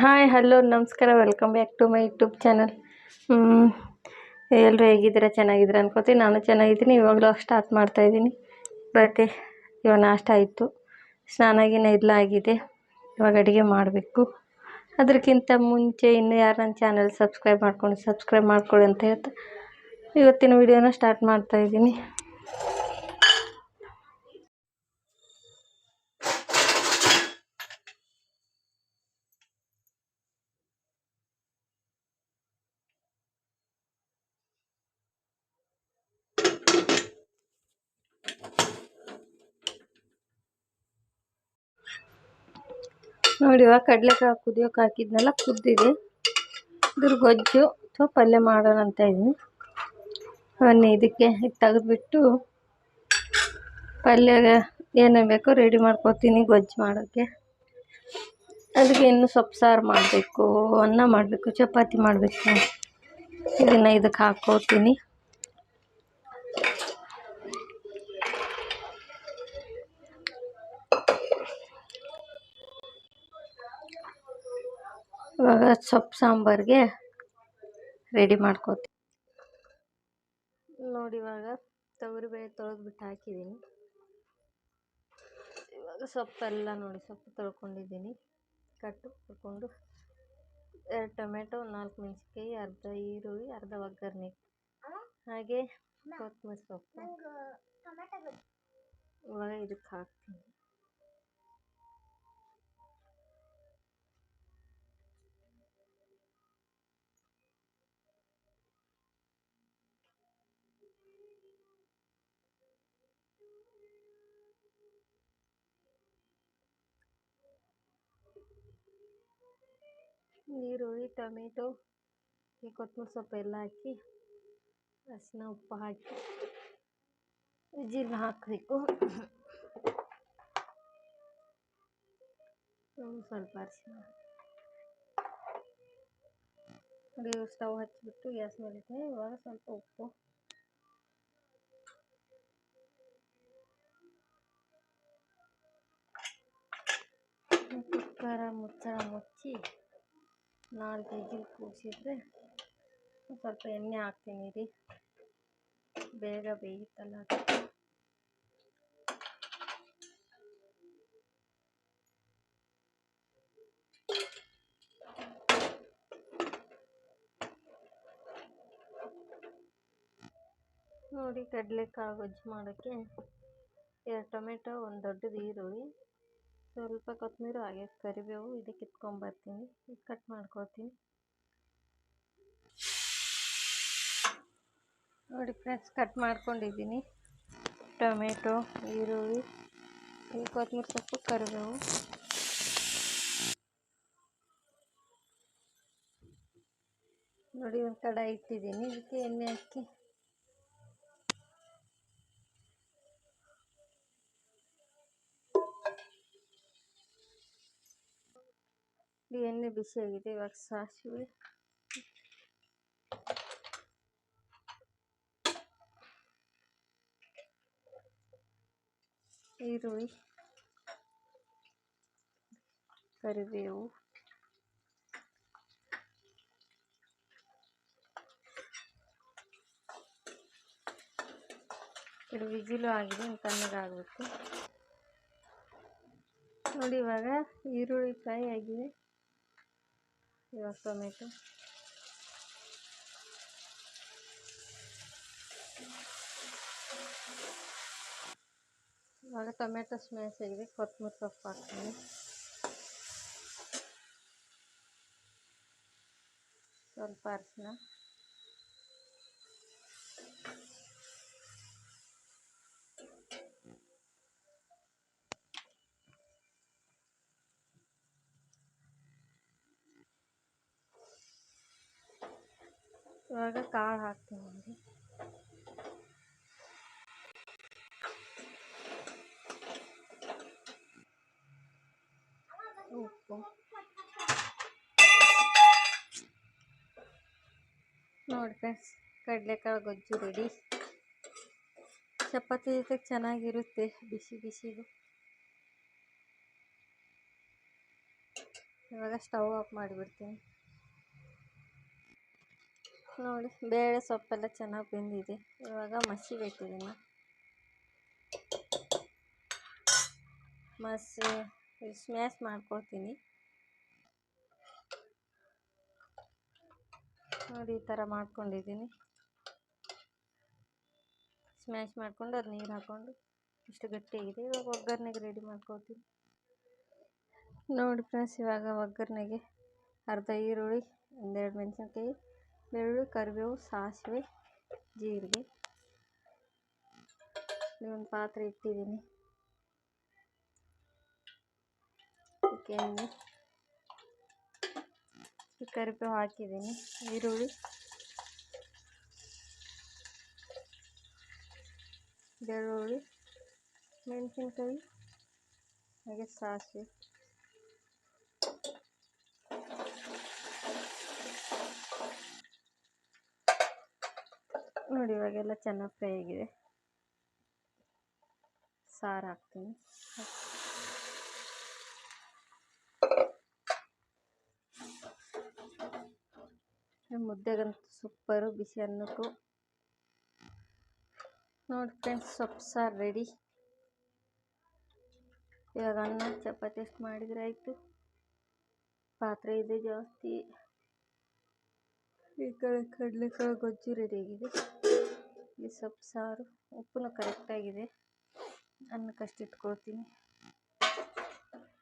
Hi hello ನಮಸ್ಕಾರ welcome back to my YouTube channel ಎಲ್ಲರೂ ಹೇಗಿದ್ದೀರ, ಚೆನ್ನಾಗಿದ್ದೀರಾ ಅನ್ಕೋತೀನಿ. ನಾನು ಚೆನ್ನಾಗಿದ್ದೀನಿ, ಇವಾಗಲೂ ಸ್ಟಾರ್ಟ್ ಮಾಡ್ತಾಯಿದ್ದೀನಿ ಬಟ್ ಇವಾಗ ನಾಷ್ಟ ಆಯಿತು. ಸ್ನಾನ ಇಲ್ಲ ಆಗಿದೆ. ಇವಾಗ ಅಡುಗೆ ಮಾಡಬೇಕು. ಅದಕ್ಕಿಂತ ಮುಂಚೆ ಇನ್ನೂ ಯಾರು ನನ್ನ ಚಾನಲ್ ಸಬ್ಸ್ಕ್ರೈಬ್ ಮಾಡ್ಕೊಂಡು ಸಬ್ಸ್ಕ್ರೈಬ್ ಮಾಡ್ಕೊಳ್ಳಿ ಅಂತ ಹೇಳ್ತಾ ಇವತ್ತಿನ ವಿಡಿಯೋನ ಸ್ಟಾರ್ಟ್ ಮಾಡ್ತಾಯಿದ್ದೀನಿ ನೋಡಿ, ಇವಾಗ ಕಡಲೆಕಾಳು ಕುದಿಯೋಕೆ ಹಾಕಿದ್ನಲ್ಲ, ಕುದ್ದಿದೆ. ಇದ್ರ ಗೊಜ್ಜು ಅಥವಾ ಪಲ್ಯ ಮಾಡೋಣ ಅಂತ ಇದ್ದೀನಿ. ಬನ್ನಿ, ಇದಕ್ಕೆ ಇದು ತೆಗೆದ್ಬಿಟ್ಟು ಪಲ್ಯ ಏನೇನು ಬೇಕೋ ರೆಡಿ ಮಾಡ್ಕೊತೀನಿ ಗೊಜ್ಜು ಮಾಡೋಕ್ಕೆ. ಅದಕ್ಕೆ ಇನ್ನು ಸೊಪ್ಪು ಸಾರು ಮಾಡಬೇಕು, ಅನ್ನ ಮಾಡಬೇಕು, ಚಪಾತಿ ಮಾಡಬೇಕು. ಇದನ್ನು ಇದಕ್ಕೆ ಹಾಕ್ಕೋತೀನಿ ಇವಾಗ ಸೊಪ್ಪು ಸಾಂಬಾರಿಗೆ ರೆಡಿ ಮಾಡ್ಕೋತೀನಿ ನೋಡಿ ಇವಾಗ ತೊಗರಿಬೇಳೆ ತೊಳೆದ್ಬಿಟ್ಟು ಹಾಕಿದ್ದೀನಿ. ಇವಾಗ ಸೊಪ್ಪೆಲ್ಲ ನೋಡಿ, ಸೊಪ್ಪು ತೊಳ್ಕೊಂಡಿದ್ದೀನಿ. ಕಟ್ಟು ತೊಳ್ಕೊಂಡು ಎರಡು ಟೊಮೆಟೊ, ನಾಲ್ಕು ಮೆಣಸಿನ್ಕಾಯಿ, ಅರ್ಧ ಈರುಳ್ಳಿ, ಅರ್ಧ ಒಗ್ಗರಣೆ. ಹಾಗೆ ಕೊತ್ತಂಬರಿ ಸೊಪ್ಪು. ಇವಾಗ ಇದಕ್ಕೆ ಹಾಕ್ತೀನಿ. ಈರುಳ್ಳಿ ಟೊಮೆಟೊ ಈ ಕೊತ್ತಂಬರಿ ಸೊಪ್ಪು ಎಲ್ಲ ಹಾಕಿ ಅರಿಶಿನ ಉಪ್ಪು ಹಾಕಿ ವಿಜಿಲ್ ಹಾಕಬೇಕು ಸ್ವಲ್ಪ ಅರಿಶಿನ ನೋಡಿ ಸ್ಟವ್ ಹಚ್ಚಿಬಿಟ್ಟು ಗ್ಯಾಸ್ ಮೇಲೆ ಇಟ್ಟೆ ಇವಾಗ ಸ್ವಲ್ಪ ಉಪ್ಪು ಕುಕ್ಕರ ಮುಚ್ಚಳ ಮುಚ್ಚಿ ನಾಲ್ಕು ವಿಜಿಲ್ ಕೂಗಿಸಿದ್ರೆ ಸ್ವಲ್ಪ ಎಣ್ಣೆ ಹಾಕ್ತೀನಿ ರೀ ಬೇಗ ಬೇಯುತ್ತಲ್ಲ ನೋಡಿ ಕಡಲೆಕಾಳು ಗೊಜ್ಜು ಮಾಡೋಕ್ಕೆ ಎರಡು ಟೊಮೆಟೊ, ಒಂದು ದೊಡ್ಡದು ಈರುಳ್ಳಿ ಸ್ವಲ್ಪ ಕೊತ್ತಂಬರಿ, ಹಾಗೆ ಕರಿಬೇವು ಇದಕ್ಕೆ ಕಿತ್ಕೊಂಬರ್ತೀನಿ ಇದು ಕಟ್ ಮಾಡ್ಕೊತೀನಿ ನೋಡಿ ಫ್ರೆಂಡ್ಸ್ ಕಟ್ ಮಾಡ್ಕೊಂಡಿದ್ದೀನಿ. ಟೊಮೆಟೊ, ಈರುಳ್ಳಿ, ಈ ಕೊತ್ತಂಬರಿ ಸೊಪ್ಪು, ಕರಿಬೇವು. ನೋಡಿ ಒಂದು ಕಡಾಯಿ ಇಟ್ಟಿದ್ದೀನಿ. ಇದಕ್ಕೆ ಎಣ್ಣೆ ಹಾಕಿ. ಎಣ್ಣೆ ಬಿಸಿಯಾಗಿದೆ ಇವಾಗ ಸಾಸಿವೆ. ಈರುಳ್ಳಿ, ಕರಿಬೇವು. ಇದು ವಿಜಿಲು ಆಗಿದೆ ತಣ್ಣಗಾಗಬೇಕು ನೋಡಿ ಇವಾಗ ಈರುಳ್ಳಿ ಫ್ರೈ ಆಗಿದೆ. ಇವಾಗ ಟೊಮೆಟೊ ಇವಾಗ ಟೊಮೆಟೊ ಸ್ಮ್ಯಾಶ್ ಆಗಿದೆ ಕೊತ್ತಂಬರಿ ಸೊಪ್ಪು ಹಾಕ್ತೀನಿ ಸ್ವಲ್ಪ ಅರಿಶಿನ ಇವಾಗ ಕಾಳು ಹಾಕ್ತೀನಿ ನೋಡಿ ಉಪ್ಪು ನೋಡಿ ಫ್ರೆಂಡ್ಸ್ ಕಡಲೆಕಾಳು ಗೊಜ್ಜು ರೆಡಿ ಚಪಾತಿ ಜೊತೆ ಚೆನ್ನಾಗಿರುತ್ತೆ ಬಿಸಿ ಬಿಸಿದು ಇವಾಗ ಸ್ಟವ್ ಆಫ್ ಮಾಡಿಬಿಡ್ತೀನಿ ನೋಡಿ, ಬೇಳೆ ಸೊಪ್ಪೆಲ್ಲ ಚೆನ್ನಾಗಿ ಬೆಂದಿದೆ. ಇವಾಗ ಮಸಿಬೇಕು ಇದನ್ನು ಮಸಿ ಸ್ಮ್ಯಾಶ್ ಮಾಡ್ಕೊಳ್ತೀನಿ ನೋಡಿ, ಈ ಥರ ಮಾಡ್ಕೊಂಡಿದ್ದೀನಿ. ಸ್ಮ್ಯಾಶ್ ಮಾಡ್ಕೊಂಡು ಅದು ನೀರು ಹಾಕ್ಕೊಂಡು ಇಷ್ಟು ಗಟ್ಟಿಯಾಗಿದೆ ಇವಾಗ ಒಗ್ಗರಣೆಗೆ ರೆಡಿ ಮಾಡ್ಕೊಳ್ತೀನಿ ನೋಡಿ ಫ್ರೆಂಡ್ಸ್ ಇವಾಗ ಒಗ್ಗರಣೆಗೆ ಅರ್ಧ ಈರುಳ್ಳಿ, ಒಂದೆರಡು ಮೆಣಸಿನ್ಕಾಯಿ ಬೆಳ್ಳುಳ್ಳಿ ಕರಿಬೇವು ಸಾಸಿವೆ ಜೀರಿಗೆ ಒಂದು ಪಾತ್ರೆ ಇಟ್ಟಿದ್ದೀನಿ ಅದಕ್ಕೆ ಎಣ್ಣೆ ಈ ಕರಿಬೇವು ಹಾಕಿದ್ದೀನಿ ಈರುಳ್ಳಿ ಬೆಳ್ಳುಳ್ಳಿ ಮೆಣಸಿನ್ಕಾಯಿ ಹಾಗೆ ಸಾಸಿವೆ ನೋಡಿ, ಇವಾಗೆಲ್ಲ ಚೆನ್ನಾಗಿ ಫ್ರೈ ಆಗಿದೆ. ಸಾರು ಹಾಕ್ತೀನಿ. ಮುದ್ದೆಗಂತೂ ಸೂಪರು ಬಿಸಿ ಅನ್ನಕ್ಕೂ. ನೋಡಿ ಫ್ರೆಂಡ್ಸ್ ಸೊಪ್ಪು ಸಾರು ರೆಡಿ ಇವಾಗ ಅನ್ನ, ಚಪಾತಿ ಎಷ್ಟು ಮಾಡಿದರೆ ಆಯಿತು. ಪಾತ್ರೆ ಇದೆ ಜಾಸ್ತಿ. ಈ ಕಡೆ ಕಡಲೆಕಾಳು ಗೊಜ್ಜು ರೆಡಿಯಾಗಿದೆ ಈ ಸೊಪ್ಪು ಸಾರು ಉಪ್ಪು ಕರೆಕ್ಟಾಗಿದೆ ಅನ್ನಕ್ಕಷ್ಟು ಇಟ್ಕೊಳ್ತೀನಿ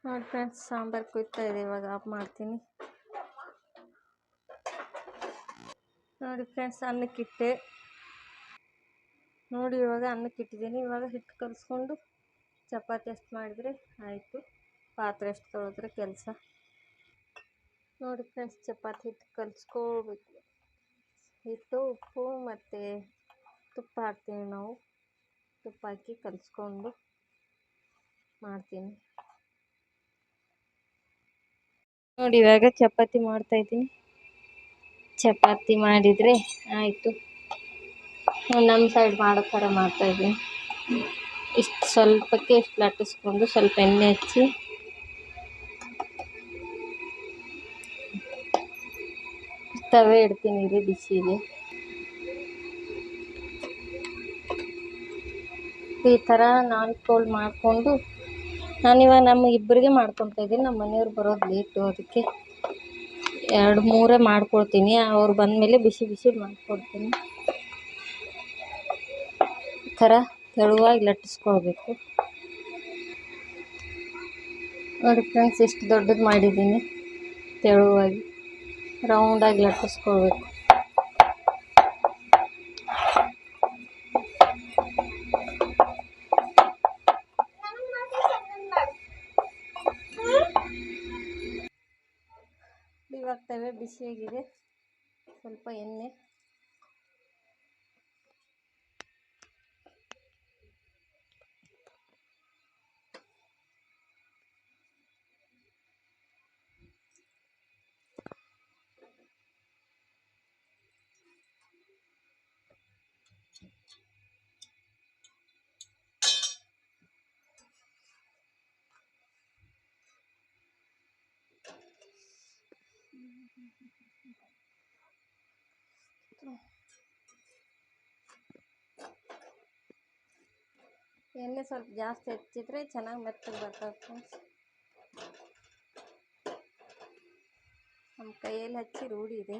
ನೋಡಿ ಫ್ರೆಂಡ್ಸ್ ಸಾಂಬಾರು ಕುಯ್ತಾ ಇದೆ, ಇವಾಗ ಆಫ್ ಮಾಡ್ತೀನಿ. ನೋಡಿ ಫ್ರೆಂಡ್ಸ್ ಅನ್ನಕ್ಕಿಟ್ಟೆ. ನೋಡಿ ಇವಾಗ ಅನ್ನಕ್ಕೆ ಇಟ್ಟಿದ್ದೀನಿ ಇವಾಗ ಹಿಟ್ಟು ಕಲಿಸ್ಕೊಂಡು ಚಪಾತಿ ಅಷ್ಟು ಮಾಡಿದರೆ ಆಯಿತು. ಪಾತ್ರೆ ಅಷ್ಟು ತೊಳೆದ್ರೆ ಕೆಲಸ. ನೋಡಿ ಫ್ರೆಂಡ್ಸ್ ಚಪಾತಿ ಹಿಟ್ಟು ಕಲಿಸ್ಕೋಬೇಕು ಹಿಟ್ಟು ಉಪ್ಪು ಮತ್ತು ತುಪ್ಪ ಹಾಕ್ತೀವಿ ನಾವು. ತುಪ್ಪ ಹಾಕಿ ಕಲಿಸ್ಕೊಂಡು ಮಾಡ್ತೀನಿ. ನೋಡಿ, ಇವಾಗ ಚಪಾತಿ ಮಾಡ್ತಾಯಿದ್ದೀನಿ ಚಪಾತಿ ಮಾಡಿದರೆ ಆಯಿತು. ನಮ್ಮ ಸೈಡ್ ಮಾಡೋ ಥರ ಮಾಡ್ತಾಯಿದ್ದೀನಿ ಇಷ್ಟು ಸ್ವಲ್ಪಕ್ಕೆ ಲಟ್ಟಿಸ್ಕೊಂಡು ಸ್ವಲ್ಪ ಎಣ್ಣೆ ಹಚ್ಚಿ ತವೆ ಇಡ್ತೀನಿ ರೀ ಬಿಸಿಗೆ. ಈ ಥರ ನಾನು ಕೋಲ್ ಮಾಡಿಕೊಂಡು ನಾನಿವಾಗ ನಮ್ಮ ಇಬ್ಬರಿಗೆ ಮಾಡ್ಕೊತಾ ಇದ್ದೀನಿ. ನಮ್ಮ ಮನೆಯವ್ರು ಬರೋದು ಲೇಟು ಅದಕ್ಕೆ. ಎರಡು ಮೂರೇ ಮಾಡ್ಕೊಳ್ತೀನಿ. ಅವ್ರು ಬಂದಮೇಲೆ ಬಿಸಿ ಬಿಸಿ ಮಾಡಿಕೊಡ್ತೀನಿ. ಈ ಥರ ತೆಳುವಾಗಿ ಲಟ್ಟಿಸ್ಕೊಳ್ಬೇಕು. ನೋಡಿ ಫ್ರೆಂಡ್ಸ್ ಎಷ್ಟು ದೊಡ್ಡದು ಮಾಡಿದ್ದೀನಿ ತೆಳುವಾಗಿ. ರೌಂಡಾಗಿ ಲಟ್ಟಿಸ್ಕೊಳ್ಬೇಕು. ಇವಾಗ ತವೆ ಬಿಸಿಯಾಗಿದೆ. ಸ್ವಲ್ಪ ಎಣ್ಣೆ. ಎಣ್ಣೆ ಸ್ವಲ್ಪ ಜಾಸ್ತಿ ಹೆಚ್ಚಿದ್ರೆ ಚೆನ್ನಾಗಿ ಮೆತ್ತಗೆ ಬರ್ತದೆ ಫ್ರೆಂಡ್ಸ್ ನಮ್ಮ ಕೈಯಲ್ಲಿ ಹಚ್ಚಿ ರೂಢಿ ಇದೆ.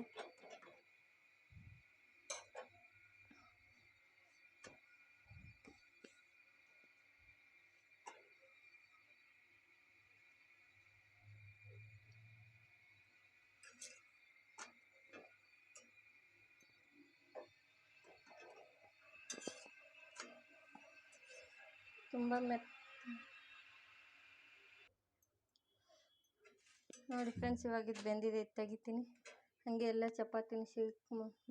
ತುಂಬ ಮೆತ್ತ. ನೋಡಿ ಫ್ರೆಂಡ್ಸ್ ಇವಾಗ ಇದು ಬೆಂದಿದೆ, ಇದು ತೆಗಿತೀನಿ. ಹಾಗೆ ಎಲ್ಲ ಚಪಾತಿನ ಸಿಕ್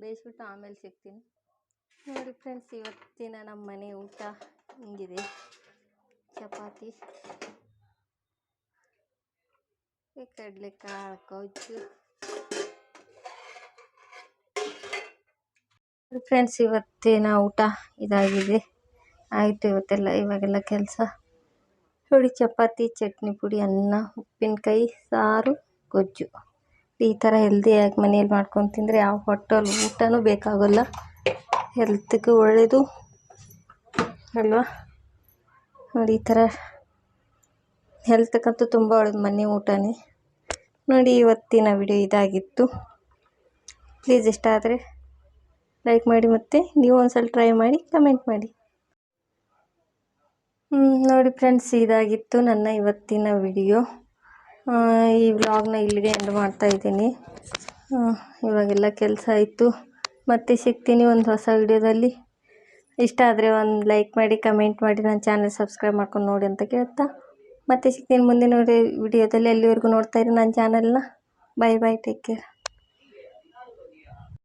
ಬೇಯಿಸ್ಬಿಟ್ಟು ಆಮೇಲೆ ಸಿಗ್ತೀನಿ. ನೋಡಿ ಫ್ರೆಂಡ್ಸ್ ಇವತ್ತಿನ ನಮ್ಮ ಮನೆ ಊಟ ಹಿಂಗಿದೆ? ಚಪಾತಿ. ಈ ಕಡಲೆಕಾಳು ಕೌಚು ಫ್ರೆಂಡ್ಸ್ ಇವತ್ತಿನ ಊಟ ಇದಾಗಿದೆ. ಆಯಿತು ಇವತ್ತೆಲ್ಲ, ಇವಾಗೆಲ್ಲ ಕೆಲಸ. ನೋಡಿ ಚಪಾತಿ, ಚಟ್ನಿ, ಪುಡಿ, ಅನ್ನ, ಉಪ್ಪಿನಕಾಯಿ, ಸಾರು, ಗೊಜ್ಜು. ಈ ಥರ ಹೆಲ್ದಿಯಾಗಿ ಮನೆಯಲ್ಲಿ ಮಾಡ್ಕೊಂಡು ತಿಂದರೆ ಯಾವ ಹೋಟೆಲ್ ಊಟನೂ ಬೇಕಾಗೋಲ್ಲ. ಹೆಲ್ತ್ಗೂ ಒಳ್ಳೆಯದು ಅಲ್ವಾ? ನೋಡಿ ಈ ಥರ ಹೆಲ್ತ್ಗಂತೂ ತುಂಬ ಒಳ್ಳೇದು, ಮನೆ ಊಟನೇ. ನೋಡಿ ಇವತ್ತಿನ ವಿಡಿಯೋ ಇದಾಗಿತ್ತು. ಪ್ಲೀಸ್ ಇಷ್ಟ ಆದರೆ ಲೈಕ್ ಮಾಡಿ ಮತ್ತು ನೀವು ಒಂದ್ಸಲ ಟ್ರೈ ಮಾಡಿ ಕಮೆಂಟ್ ಮಾಡಿ. ನೋಡಿ ಫ್ರೆಂಡ್ಸ್ ಇದಾಗಿತ್ತು ನನ್ನ ಇವತ್ತಿನ ವಿಡಿಯೋ ಈ ವ್ಲಾಗ್ನ ಇಲ್ಲಿಗೆ ಎಂಡ್ ಮಾಡ್ತಾ ಇದ್ದೀನಿ. ಇವಾಗೆಲ್ಲ ಕೆಲಸ ಆಯಿತು. ಮತ್ತೆ ಸಿಗ್ತೀನಿ ಒಂದು ಹೊಸ ವಿಡಿಯೋದಲ್ಲಿ ಇಷ್ಟ ಆದರೆ ಒಂದು ಲೈಕ್ ಮಾಡಿ ಕಮೆಂಟ್ ಮಾಡಿ ನನ್ನ ಚಾನಲ್ ಸಬ್ಸ್ಕ್ರೈಬ್ ಮಾಡ್ಕೊಂಡು ನೋಡಿ ಅಂತ ಕೇಳ್ತಾ. ಮತ್ತೆ ಸಿಗ್ತೀನಿ ಮುಂದಿನ ವಿಡಿಯೋದಲ್ಲಿ ಎಲ್ಲಿವರೆಗೂ ನೋಡ್ತಾ ಇರಿ ನನ್ನ ಚಾನಲ್ನ ಬಾಯ್ ಬಾಯ್ ಟೇಕ್ ಕೇರ್